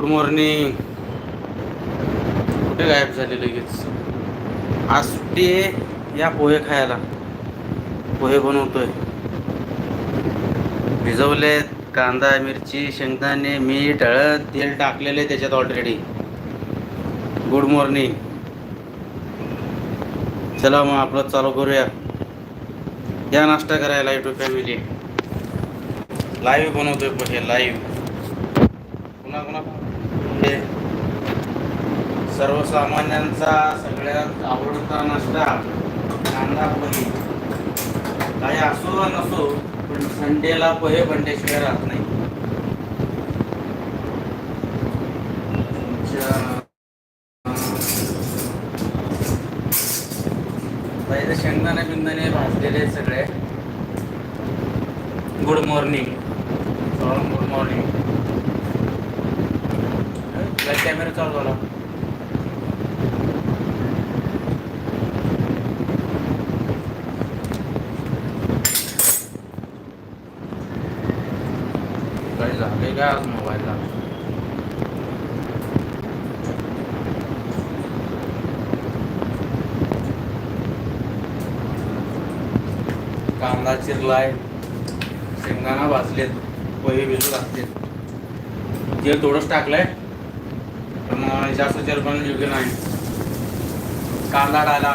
Good morning. कुठे गायब झाले लगेच? आज सुट्टी आहे या पोहे खायला. पोहे बनवतोय. भिजवले कांदा मिरची शेंगदाणे मीठ हळद तेल टाकलेले त्याच्यात ऑलरेडी गुड मॉर्निंग. चला मग आपलं चालू करूया. या नाश्ता करायला युट्यूब फॅमिली लाईव्ह बनवतोय पोहे लाईव्ह पुन्हा पुन्हा म्हणजे सर्वसामान्यांचा सगळ्यात आवडता नाश्ता कांदा पोहे काही असो वा नसो पण संडेला पोहे बनल्याशिवाय राहत नाही. पहिले शेंगदाणे बिंगदाणे भाजलेले सगळे. Good morning. Good morning. Camera चालू झाला. काही झाले काय आज मोबाईलला? कांदा चिरलाय. शेंगदाणा भाजलेत. पोहे भिजू घातलेत. तेल थोडंच टाकलंय. जास्त जर्मन योग्य नाही. कांदा डाला.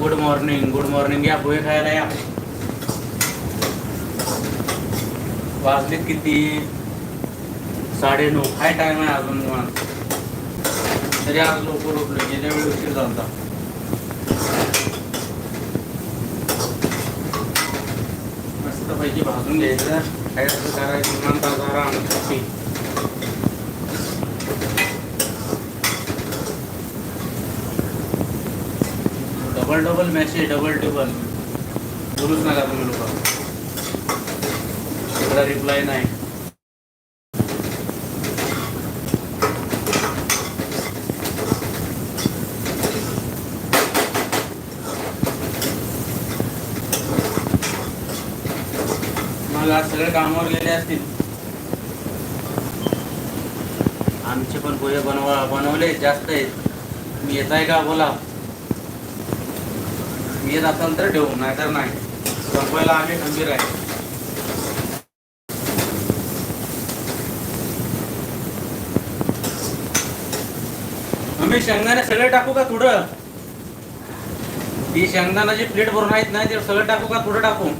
गुड मॉर्निंग गुड मॉर्निंग या पोहे खायला या. वाजले किती? साडे नऊ. काय टाइम आहे अजून तरी आज लवकर उठलो. गेल्या वेळी उशीर झाला मस्त पैकी भाजून घ्यायचं. काय असं करायचं डबल आज आराम सुट्टी. Double double message double table बोलूच नका तुम्ही लोक. रिप्लाय नाही मग आज सगळे कामावर गेले असतील. आमचे पण पोहे बनवा बनवले जास्त आहेत. मी येत आहे का बोला. मी येत असाल तर ठेवू नाहीतर नाही. संपवायला आम्ही खंबीर आहे. आम्ही शेंगदाणे सगळे टाकू का थोडं? ती शेंगदाणाची प्लेट भरून आहेत ना ते सगळं टाकू का थोडं टाकू?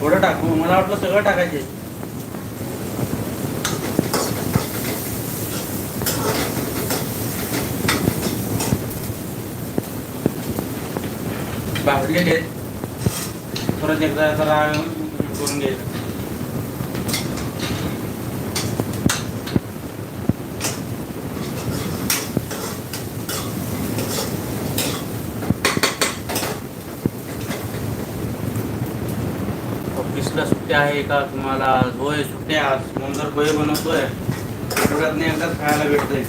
थोडं टाकू. मला वाटलं सगळं टाकायचे. भाजलेले आहेत परत एकदा जरा करून घ्यायचं सुट्ट्या आहे का? तुम्हाला होय सुट्ट्या आज म्हणून जर पोहे बनवतोय आठवड्यात नाही एकदाच खायला भेटतंय.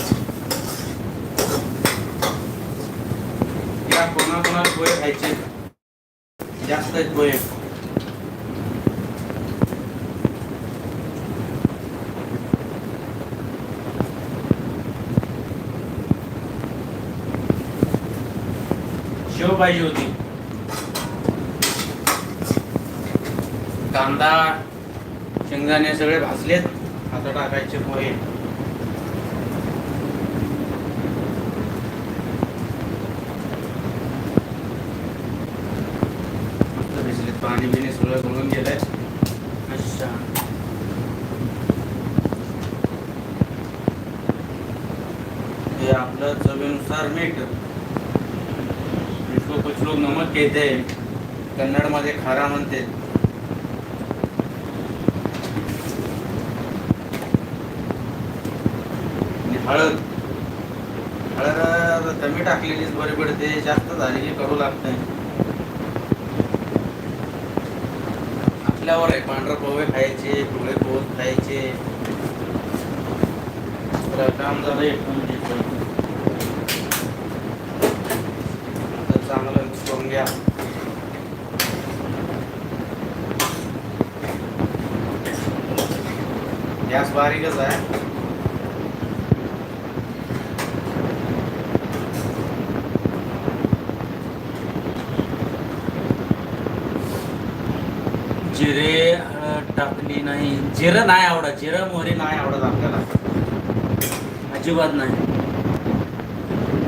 या कोणाकोणाला पोहे खायचे? जास्त आहेत पोहे शेव पाहिजे होती. कांदा शेंगदाणे सगळे भाजलेत. आता टाकायचे पोहे. भिजलेत. पाणी बिणी सगळं गळून गेलंय. अच्छा. हे आपलं चवीनुसार मीठ. इसको कुछ लोग नमक कहते हैं कन्नडमध्ये खारा म्हणते. हळद. हळद कमी टाकलेलीच बरे पडते जास्त झालेली करू लागत नाही. आपल्यावर आहे पांढरे पोहे खायचे पिवळे पोहे खायचे. काम झालं एकदम चांगलं करून घ्या. गॅस बारीकच आहे. टाकली नाही. जिरं नाही आवडत. जिरं मोहरी नाही आवडत आपल्याला. अजिबात नाही.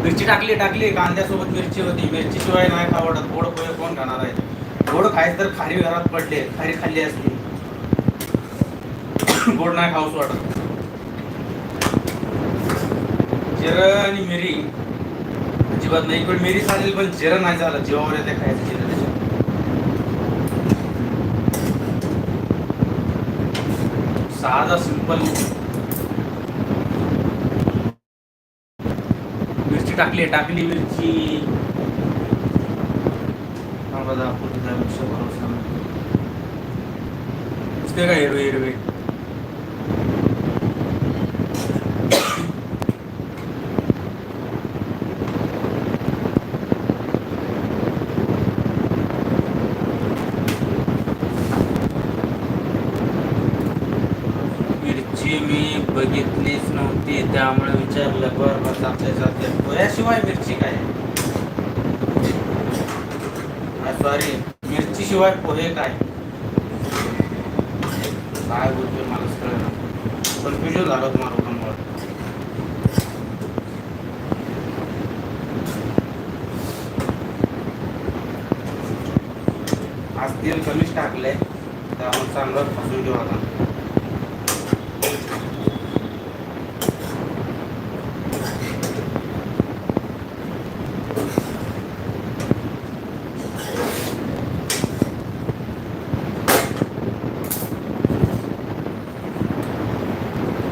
मिरची टाकली टाकली. कांद्यासोबत मिरची होती. मिरची शिवाय नाही आवडत. गोड पोहे कोण खाणार आहे गोड खायचं तर खारी घरात पडले. खारी खाल्ली असती. गोड नाही खाऊच वाटत. जिरं आणि मिरी. अजिबात नाही. पण मिरी चालेल पण जिरं नाही झालं जीवावर येते खायचं जिरं त्याच्यात साधा सिंपल. मिरची टाकली टाकली मिरची. हा बघा, दिसते का हिरवे हिरवे मिरची मी बघितलीच नव्हती त्यामुळे विचारलं बरं बरं जाते जाते पोह्याशिवाय मिरची काय सॉरी मिरची शिवाय पोहे काय काय कळलं कन्फ्युजन झालं तुम्हाला लोकांमुळे आज तेल कमीच टाकलंय त्यामुळे चांगलं फसून घेऊ आता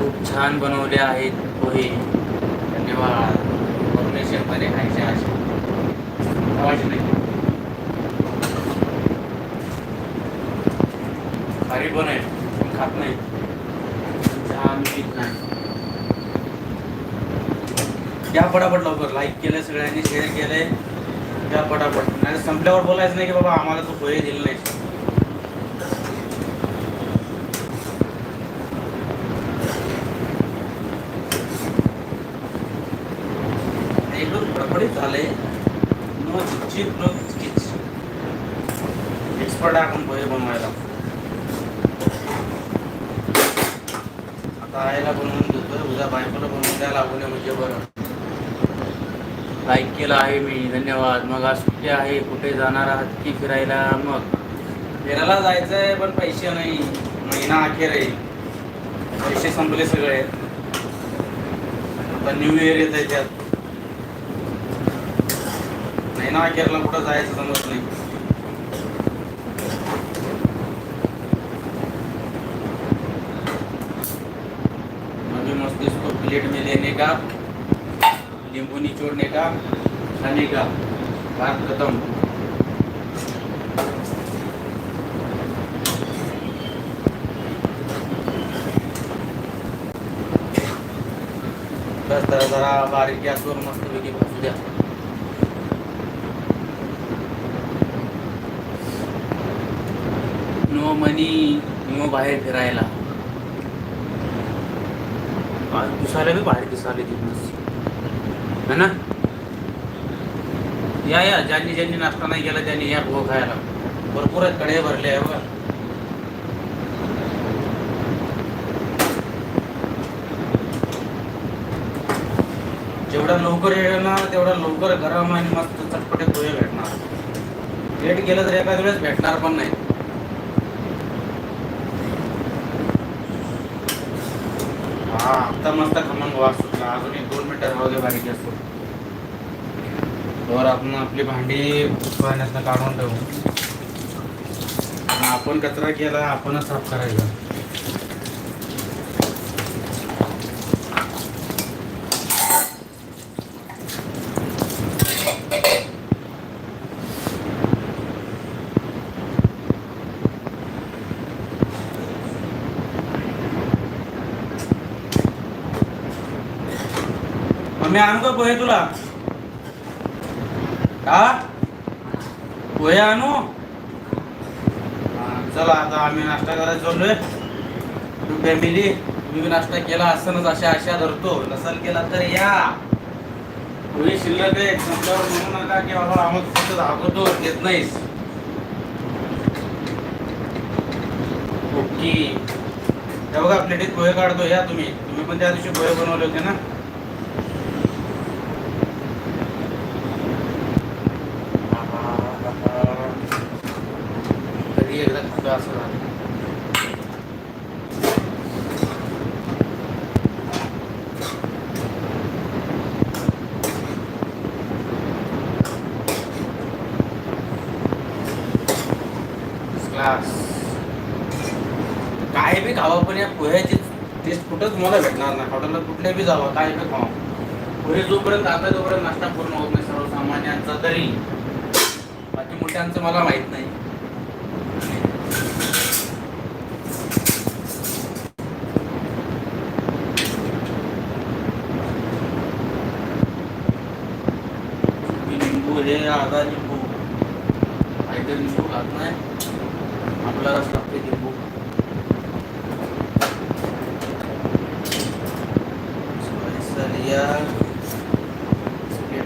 खूप छान बनवले आहेत पोहे. धन्यवाद. परमेश्वर मध्ये खायचे असे. आवाज नाही. भारी पण आहे. खात नाही? चहा आम्ही पीत नाही. या पटापट लवकर. लाईक केलं सगळ्यांनी शेअर केलंय त्या पटापट. नाही संपल्यावर बोलायचं नाही की बाबा आम्हाला तो पोहे दिले नाही एकदम गडबडीत झाले. नो चिपचिप नो किचकिच. एक्सपर्ट आहे आपण पोहे बनवायला. आता आईला बनवून देतोय उद्या बायकोला बनवून द्यायला लागून म्हणजे बरं. लाईक केलं आहे मी धन्यवाद. मग आज कुठे आहे कुठे जाणार आहात की फिरायला? मग फिरायला जायचं आहे पण पैसे नाही. महिना अखेर आहे. पैसे संपले सगळे. आता न्यू इयर येत आहे त्यात. ना अखेरला कुठं जायचं समजत नाही. अभी मस्त इसको प्लेट में लेने का नींबू निचोड़ने का खाने का बात खत्म. बस जरा जरा बारीक गॅसवर मस्त पैकी भाजू द्या नो मनी मग बाहेर फिरायला. दिसायला बी बाहेर दिसायला दिवस. है ना? या या ज्यांनी ज्यांनी नाश्ता नाही केला त्यांनी या भो खायला. भरपूर आहेत कडे भरले आहे बघा. जेवढा लवकर येणार तेवढा लवकर गरम आणि मस्त चटपटे पोहे भेटणार. लेट गेलं तर एखाद्या वेळेस भेटणार पण नाही. हा आता मस्त खमंग वास सुटला. अजून एक दोन मिनिटं राहू दे बारीक असतो तर आपण आपली भांडी पाण्यातनं काढून ठेवू. आणि आपण कचरा केला आपणच साफ करायचा. मी आणू का पोहे तुला? का पोहे आणू? चला आता आम्ही नाश्ता करायला चाललोय. फॅमिली तुम्ही नाश्ता केला असतानाच अशा आशा धरतो. नसल केला तर या. तुम्ही शिल्लक आहे संपल्यावर म्हणू नका की बाबा आम्हाला फक्त दाखवतो देत नाहीस. ओके. हे बघा प्लेटीत पोहे काढतो या तुम्ही. तुम्ही पण त्या दिवशी पोहे बनवले होते ना कधी एकदा खातो असं झालं क्लास काय बी खावा पण या पोह्याची टेस्ट कुठंच मला भेटणार नाही. हॉटेलला कुठल्या बी जावा काय बी खावा. पोहे जोपर्यंत आता जोपर्यंत नाश्ता पूर्ण होत नाही सर्वसामान्यांचा तरी. बाकी मोठ्यांचं मला माहीत नाही. लिंबू हे आधा लिंबू काहीतरी लिंबू खात नाही आपल्यालाच लागते लिंबू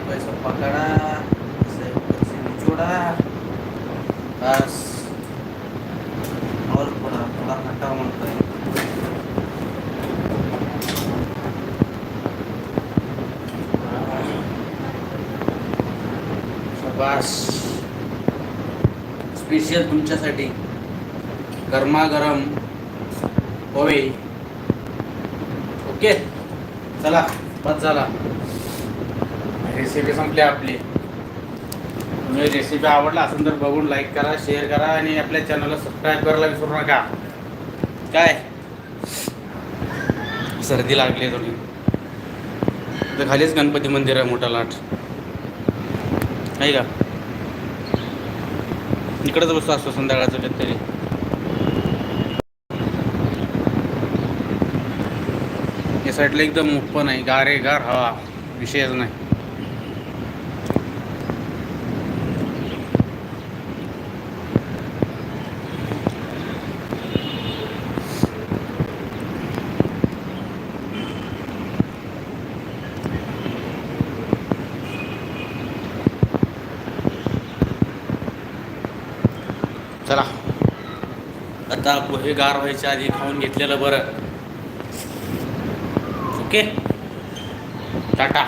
पैसा बस और थोड़ा थोड़ा खट्टा म्हणता है शाबास स्पेशल तुमच्यासाठी गरमागरम होवे. ओके चला बस झाला. रेसिपी संपली आपली. तुम्ही रेसिपी आवडला असेल तर बघून लाईक करा शेअर करा आणि आपल्या चॅनलला सबस्क्राईब करायला विसरू नका. काय? सर्दी लागली थोडी. तर खालीच गणपती मंदिर आहे मोठा लाट. आहे का? इकडंच बसतो असतो संध्याकाळचं कधीतरी या साईडला एकदम ओपन आहे गारे गार हवा विषयच नाही. चला. आता पोहे गार व्हायच्या आधी खाऊन घेतलेलं बरं. ओके. टाटा.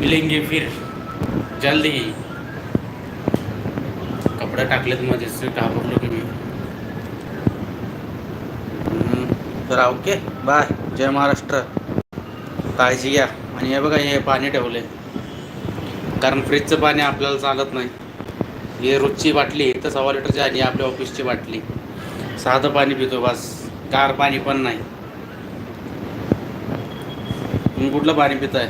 मिलेंगे फिर. जल्दी. कपडे टाकलेत मध्येच घाबरलो की मी. तर ओके. बाय. जय महाराष्ट्र. काळजी घ्या. आणि हे बघा हे पाणी ठेवले कारण फ्रीजचं पाणी आपल्याला चालत नाही. हे रोजची बाटली तर सव्वा लिटरची आणि आपल्या ऑफिसची बाटली. साधं पाणी पितो बस. गार पाणी पण नाही. तुम्ही कुठलं पाणी पिताय?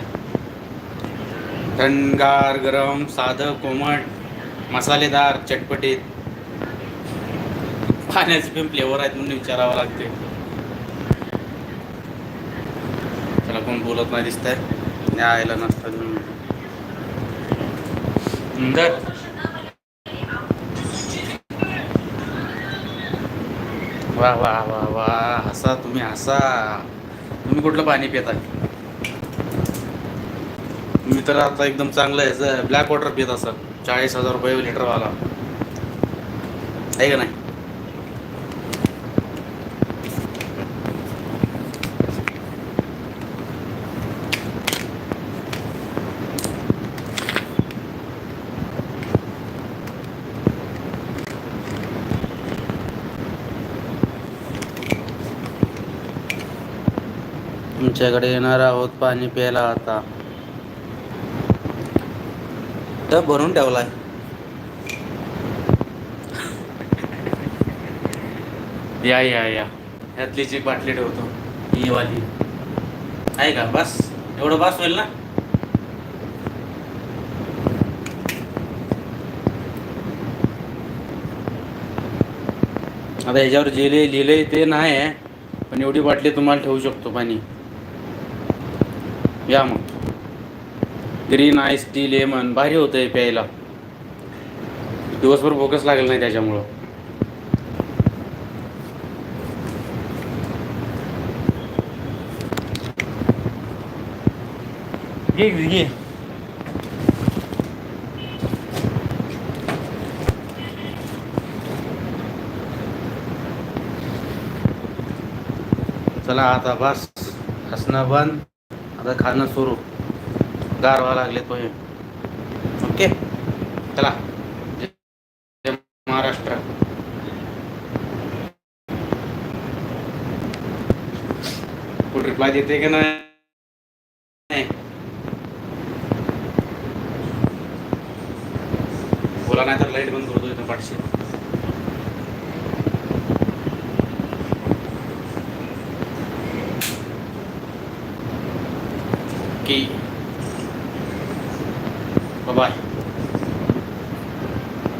थंडगार गरम साधं कोमट मसालेदार चटपटीत. पाण्याचे पण फ्लेवर आहेत म्हणून विचारावं लागते त्याला कोण बोलत नाही दिसतंय. यायला नसतं धर वा वा वा वा. हसा तुम्ही हसा. तुम्ही कुठलं पाणी पिताय? मी तर आता एकदम चांगलं आहे. ब्लॅक वॉटर पित असं. चाळीस हजार रुपये लिटरवाला. आहे का नाही? तुमच्याकडे येणार आहोत पाणी प्यायला आता. टप भरून ठेवलाय. या या या. ह्यातलीच एक बाटली ठेवतो ही वाली. आहे का? बस. एवढं बस होईल ना? आता ह्याच्यावर जे लिहिले ते नाही आहे पण एवढी बाटली तुम्हाला ठेवू शकतो पाणी. या मग. ग्रीन आईस टी लेमन भारी होतं आहे प्यायला. दिवसभर फोकस लागेल नाही त्याच्यामुळं. घे घे. चला आता बस. हसणं बंद. आता खाणं सुरू. गारवा लागले तो ओके? चला. महाराष्ट्र. कुठे रिप्लाय देते की नाही? बोला नाही तर लाइट बंद करतो इथं पाठशी.